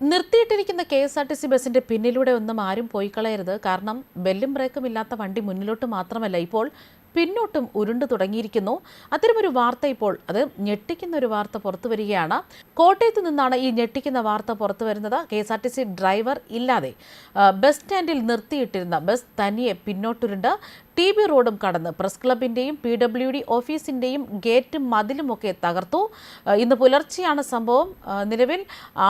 നിർത്തിയിട്ടിരിക്കുന്ന K S R T C ബസിന്റെ പിന്നിലൂടെ ഒന്നും ആരും പോയി കളയരുത് കാരണം ബെല്ലും ബ്രേക്കും ഇല്ലാത്ത വണ്ടി മുന്നിലോട്ട് മാത്രമല്ല ഇപ്പോൾ പിന്നോട്ടും ഉരുണ്ടു തുടങ്ങിയിരിക്കുന്നു. അത്തരമൊരു വാർത്ത ഇപ്പോൾ അത് ഞെട്ടിക്കുന്ന ഒരു വാർത്ത പുറത്തു വരികയാണ്. കോട്ടയത്ത് നിന്നാണ് ഈ ഞെട്ടിക്കുന്ന വാർത്ത പുറത്തു വരുന്നത്. K S R T C driver ഇല്ലാതെ ബസ് സ്റ്റാൻഡിൽ നിർത്തിയിട്ടിരുന്ന ബസ് തനിയെ പിന്നോട്ടുരുണ്ട്. ടി ബി റോഡും കടന്ന് പ്രസ് ക്ലബിന്റെയും പി ഡബ്ല്യു ഡി ഓഫീസിന്റെയും ഗേറ്റും മതിലുമൊക്കെ തകർത്തു. ഇന്ന് പുലർച്ചെയാണ് സംഭവം. നിലവിൽ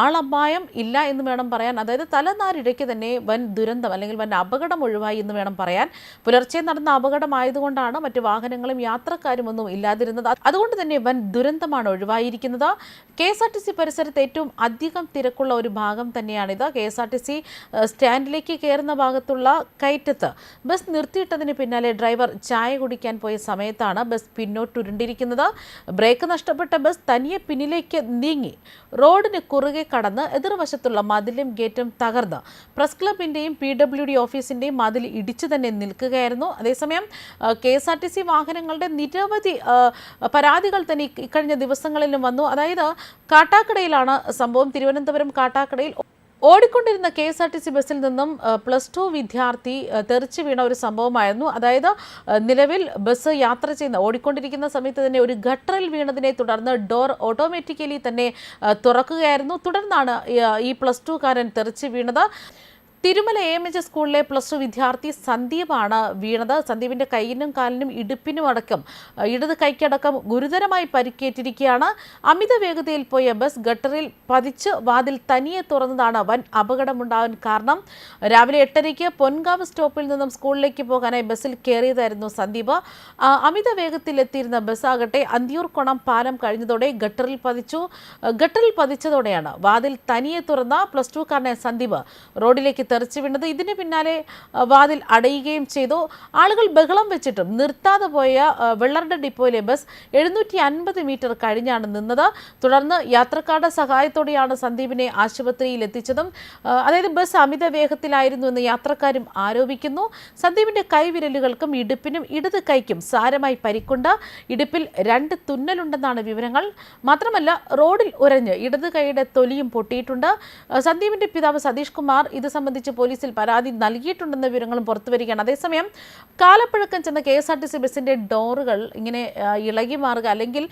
ആളപായം ഇല്ല എന്ന് വേണം പറയാൻ. അതായത് തലനാരിഴയ്ക്ക് തന്നെ വൻ ദുരന്തം അല്ലെങ്കിൽ വൻ അപകടം ഒഴിവായി എന്ന് വേണം പറയാൻ. പുലർച്ചെ നടന്ന അപകടമായതുകൊണ്ടാണ് മറ്റു വാഹനങ്ങളും യാത്രക്കാരും ഒന്നും ഇല്ലാതിരുന്നത്. അതുകൊണ്ട് തന്നെ വൻ ദുരന്തമാണ് ഒഴിവായിരിക്കുന്നത്. K S R T C പരിസരത്ത് ഏറ്റവും അധികം തിരക്കുള്ള ഒരു ഭാഗം തന്നെയാണിത്. K S R T C സ്റ്റാൻഡിലേക്ക് കയറുന്ന ഭാഗത്തുള്ള കയറ്റത്ത് ബസ് നിർത്തിയിട്ടതിന് പിന്നാലെ ഡ്രൈവർ ചായ കുടിക്കാൻ പോയ സമയത്താണ് ബസ് പിന്നോട്ടുരുണ്ടിരിക്കുന്നത്. ബ്രേക്ക് നഷ്ടപ്പെട്ട ബസ് തനിയെ പിന്നിലേക്ക് നീങ്ങി. റോഡിന് കുറുകെ കടന്ന് എതിർവശത്തുള്ള മതിലും ഗേറ്റും തകർന്ന്. പ്രസ് ക്ലബിന്റെയും പി ഡബ്ല്യു ഡി ഓഫീസിന്റെയും മതിൽ ഇടിച്ചു തന്നെ നിൽക്കുകയായിരുന്നു. അതേസമയം K S R T C വാഹനങ്ങളുടെ നിരവധി പരാതികൾ തന്നെ ഇക്കഴിഞ്ഞ ദിവസങ്ങളിലും വന്നു. അതായത് കാട്ടാക്കടയിലാണ് സംഭവം. തിരുവനന്തപുരം കാട്ടാക്കടയിൽ ഓടിക്കൊണ്ടിരുന്ന K S R T C ബസ്സിൽ നിന്നും പ്ലസ് ടു വിദ്യാർത്ഥി തെറിച്ചു വീണ ഒരു സംഭവമായിരുന്നു. അതായത് നിലവിൽ ബസ് യാത്ര ചെയ്യുന്ന ഓടിക്കൊണ്ടിരിക്കുന്ന സമയത്ത് തന്നെ ഒരു ഗട്ടറിൽ വീണതിനെ തുടർന്ന് ഡോർ ഓട്ടോമാറ്റിക്കലി തന്നെ തുറക്കുകയായിരുന്നു. തുടർന്നാണ് ഈ പ്ലസ് ടുക്കാരൻ തെറിച്ചു വീണത്. തിരുമല എ എം എച്ച് സ്കൂളിലെ പ്ലസ് ടു വിദ്യാർത്ഥി സന്ദീപാണ് വീണത്. സന്ദീപിന്റെ കൈയിനും കാലിനും ഇടുപ്പിനും അടക്കം ഇടത് കൈക്കടക്കം ഗുരുതരമായി പരിക്കേറ്റിരിക്കുകയാണ്. അമിത വേഗതയിൽ പോയ ബസ് ഗട്ടറിൽ പതിച്ച് വാതിൽ തനിയെ തുറന്നതാണ് വൻ അപകടമുണ്ടാവാൻ കാരണം. രാവിലെ എട്ടരയ്ക്ക് പൊൻകാവ് സ്റ്റോപ്പിൽ നിന്നും സ്കൂളിലേക്ക് പോകാനായി ബസ്സിൽ കയറിയതായിരുന്നു സന്ദീപ്. അമിത വേഗത്തിൽ എത്തിയിരുന്ന ബസ് ആകട്ടെ അന്തിയൂർ കൊണം പാലം കഴിഞ്ഞതോടെ ഗട്ടറിൽ പതിച്ചു. ഗട്ടറിൽ പതിച്ചതോടെയാണ് വാതിൽ തനിയെ തുറന്ന പ്ലസ് ടു സന്ദീപ് റോഡിലേക്ക് തെറിച്ചു വീണത് ഇതിന് പിന്നാലെ വാതിൽ അടയുകയും ചെയ്തു. ആളുകൾ ബഹളം വെച്ചിട്ടും നിർത്താതെ പോയ വെള്ളറുടെ ഡിപ്പോയിലെ ബസ് എഴുന്നൂറ്റി അൻപത് മീറ്റർ കഴിഞ്ഞാണ് നിന്നത്. തുടർന്ന് യാത്രക്കാരുടെ സഹായത്തോടെയാണ് സന്ദീപിനെ ആശുപത്രിയിൽ എത്തിച്ചതും. അതായത് ബസ് അമിത വേഗത്തിലായിരുന്നു എന്ന് യാത്രക്കാരും ആരോപിക്കുന്നു. സന്ദീപിന്റെ കൈവിരലുകൾക്കും ഇടുപ്പിനും ഇടത് കൈക്കും സാരമായി പരിക്കുണ്ട്. ഇടുപ്പിൽ രണ്ട് തുന്നലുണ്ടെന്നാണ് വിവരങ്ങൾ. മാത്രമല്ല റോഡിൽ ഉരഞ്ഞ് ഇടത് കൈയുടെ തൊലിയും പൊട്ടിയിട്ടുണ്ട്. സന്ദീപിന്റെ പിതാവ് സതീഷ് കുമാർ ഇത് പോലീസിൽ പരാതി നൽകിയിട്ടുണ്ടെന്ന വിവരങ്ങളും പുറത്തു വരികയാണ്. അതേസമയം കാലപ്പഴക്കം ചെന്ന K S R T C ബസിന്റെ ഡോറുകൾ ഇങ്ങനെ ഇളകി മാറുക അല്ലെങ്കിൽ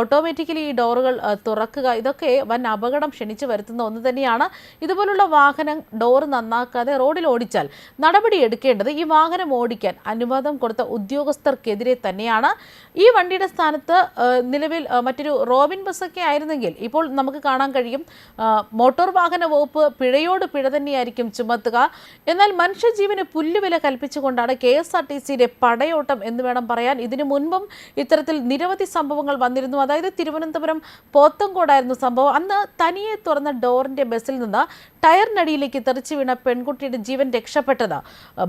ഓട്ടോമാറ്റിക്കലി ഈ ഡോറുകൾ തുറക്കുക ഇതൊക്കെ വൻ അപകടം ക്ഷണിച്ചു വരുത്തുന്ന ഒന്ന് തന്നെയാണ്. ഇതുപോലുള്ള വാഹനം ഡോർ നന്നാക്കാതെ റോഡിൽ ഓടിച്ചാൽ നടപടി എടുക്കേണ്ടത് ഈ വാഹനം ഓടിക്കാൻ അനുവാദം കൊടുത്ത ഉദ്യോഗസ്ഥർക്കെതിരെ തന്നെയാണ്. ഈ വണ്ടിയുടെ സ്ഥാനത്ത് നിലവിൽ മറ്റൊരു റോബിൻ ബസ്സൊക്കെ ആയിരുന്നെങ്കിൽ ഇപ്പോൾ നമുക്ക് കാണാൻ കഴിയും മോട്ടോർ വാഹന വകുപ്പ് പിഴയോട് പിഴ തന്നെയായിരിക്കും ചുമത്തുക. എന്നാൽ മനുഷ്യജീവന് പുല്ലുവില കൽപ്പിച്ചുകൊണ്ടാണ് കെ എസ് ആർ ടി സിയുടെ പടയോട്ടം എന്ന് വേണം പറയാൻ. ഇതിനു മുൻപും ഇത്തരത്തിൽ നിരവധി സംഭവങ്ങൾ വന്നിരുന്നു. അതായത് തിരുവനന്തപുരം പോത്തങ്കോടായിരുന്നു സംഭവം. അന്ന് തനിയെ തുറന്ന ഡോറിന്റെ ബസ്സിൽ നിന്ന് ടയറിനടിയിലേക്ക് തെറിച്ചു വീണ പെൺകുട്ടിയുടെ ജീവൻ രക്ഷപ്പെട്ടത്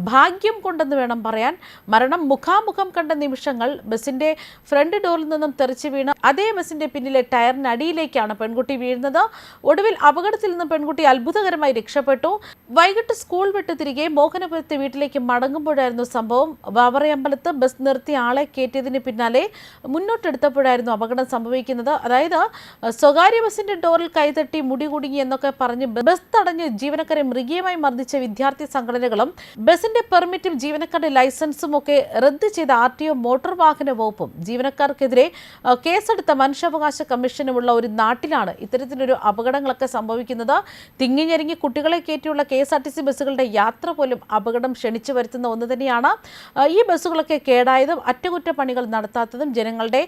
ഭാഗ്യം കൊണ്ടെന്ന് വേണം പറയാൻ. മരണം മുഖാമുഖം കണ്ട നിമിഷങ്ങൾ ബസിന്റെ ഫ്രണ്ട് ഡോറിൽ നിന്നും തെറിച്ചു വീണ് അതേ ബസിന്റെ പിന്നിലെ ടയറിനടിയിലേക്കാണ് പെൺകുട്ടി വീഴുന്നത്. ഒടുവിൽ അപകടത്തിൽ നിന്ന് പെൺകുട്ടി അത്ഭുതകരമായി രക്ഷപ്പെട്ടു. വൈകിട്ട് സ്കൂൾ വിട്ട് തിരികെ മോഹനപുരത്തെ വീട്ടിലേക്ക് മടങ്ങുമ്പോഴായിരുന്നു സംഭവം. വാവറയമ്പലത്ത് ബസ് നിർത്തി ആളെ കയറ്റിയതിന് പിന്നാലെ മുന്നോട്ടെടുത്തപ്പോഴായിരുന്നു അപകടം സംഭവിക്കുന്നത്. അതായത് സ്വകാര്യ ബസിന്റെ ഡോറിൽ കൈതട്ടി മുടി കുടുങ്ങി എന്നൊക്കെ പറഞ്ഞ് ബസ് തടഞ്ഞ് ജീവനക്കാരെ മൃഗീയമായി മർദ്ദിച്ച വിദ്യാർത്ഥി സംഘടനകളും ബസിന്റെ പെർമിറ്റും ജീവനക്കാരുടെ ലൈസൻസും ഒക്കെ റദ്ദ് ചെയ്ത ആർ ടി ഒ മോട്ടോർ വാഹന വകുപ്പും ജീവനക്കാർക്കെതിരെ കേസെടുത്ത മനുഷ്യാവകാശ കമ്മീഷനുമുള്ള ഒരു നാട്ടിലാണ് ഇത്തരത്തിലൊരു അപകടങ്ങളൊക്കെ സംഭവിക്കുന്നത്. തിങ്ങിഞ്ഞെരുങ്ങി കുട്ടികളെ കയറ്റിയുള്ള K S R T C ബസ്സുകളുടെ യാത്ര പോലും അപകടം ക്ഷണിച്ചു വരുത്തുന്ന ഒന്ന് തന്നെയാണ്. ഈ ബസ്സുകളൊക്കെ കേടായതും അറ്റകുറ്റപ്പണികൾ നടത്താത്തതും ജനങ്ങളുടെ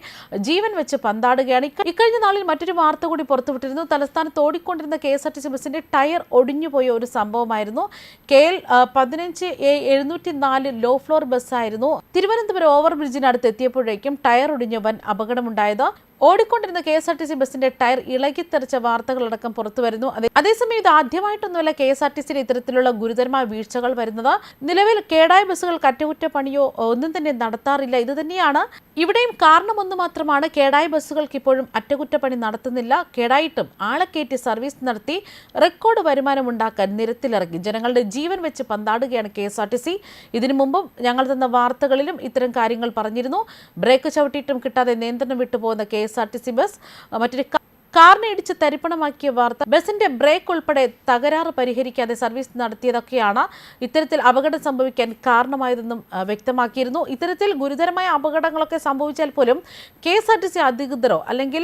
ജീവൻ വെച്ച് പന്താടുകയാണ്. ഇക്കഴിഞ്ഞ നാളിൽ മറ്റൊരു വാർത്ത കൂടി പുറത്തുവിട്ടിരുന്നു. തലസ്ഥാനത്ത് ഓടിക്കൊണ്ടിരുന്ന K S R T C ബസ്സിന്റെ ടയർ ഒടിഞ്ഞുപോയ ഒരു സംഭവമായിരുന്നു. കെ എൽ പതിനഞ്ച് എ എഴുന്നൂറ്റി നാല് ലോ ഫ്ലോർ ബസ്സായിരുന്നു. തിരുവനന്തപുരം ഓവർബ്രിഡ്ജിനടുത്ത് എത്തിയപ്പോഴേക്കും ടയർ ഒടിഞ്ഞ് വൻ അപകടമുണ്ടായത്. ഓടിക്കൊണ്ടിരുന്ന K S R T C ബസിന്റെ ടയർ ഇളകിത്തെറിച്ച വാർത്തകളടക്കം പുറത്തുവരുന്നു. അതേ- അതേസമയം ഇത് ആദ്യമായിട്ടൊന്നുമല്ല കെ എസ് ആർ ടി സിയിൽ ഇത്തരത്തിലുള്ള ഗുരുതരമായ വീഴ്ചകൾ വരുന്നത്. നിലവിൽ കേടായ ബസ്സുകൾ അറ്റകുറ്റപ്പണിയോ ഒന്നും തന്നെ നടത്താറില്ല. ഇത് തന്നെയാണ് ഇവിടെയും കാരണമൊന്ന് മാത്രമാണ് കേടായ ബസ്സുകൾക്ക് ഇപ്പോഴും അറ്റകുറ്റപ്പണി നടത്തുന്നില്ല. കേടായിട്ടും ആളെ കയറ്റി സർവീസ് നടത്തി റെക്കോർഡ് വരുമാനം ഉണ്ടാക്കാൻ നിരത്തിലിറങ്ങി. ജനങ്ങളുടെ ജീവൻ വെച്ച് പന്താടുകയാണ് K S R T C. ഇതിനു മുമ്പും ഞങ്ങൾ തന്ന വാർത്തകളിലും ഇത്തരം കാര്യങ്ങൾ പറഞ്ഞിരുന്നു. ബ്രേക്ക് ചവിട്ടിയിട്ടും കിട്ടാതെ നിയന്ത്രണം വിട്ടുപോകുന്ന K S R T C bus മറ്റൊരു കാറിനെ ഇടിച്ച് തരിപ്പണമാക്കിയ വാർത്ത ബസിന്റെ ബ്രേക്ക് ഉൾപ്പെടെ തകരാറ് പരിഹരിക്കാതെ സർവീസ് നടത്തിയതൊക്കെയാണ് ഇത്തരത്തിൽ അപകടം സംഭവിക്കാൻ കാരണമായതെന്നും വ്യക്തമാക്കിയിരുന്നു. ഇത്തരത്തിൽ ഗുരുതരമായ അപകടങ്ങളൊക്കെ സംഭവിച്ചാൽ പോലും K S R T C അധികൃതരോ അല്ലെങ്കിൽ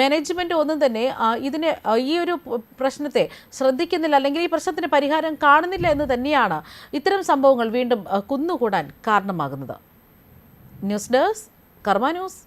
മാനേജ്മെന്റോ ഒന്നും തന്നെ ഇതിനെ ഈ ഒരു പ്രശ്നത്തെ ശ്രദ്ധിക്കുന്നില്ല അല്ലെങ്കിൽ ഈ പ്രശ്നത്തിന് പരിഹാരം കാണുന്നില്ല എന്ന് തന്നെയാണ് ഇത്തരം സംഭവങ്ങൾ വീണ്ടും കുന്നുകൂടാൻ കാരണമാകുന്നത്. News desk Karma news.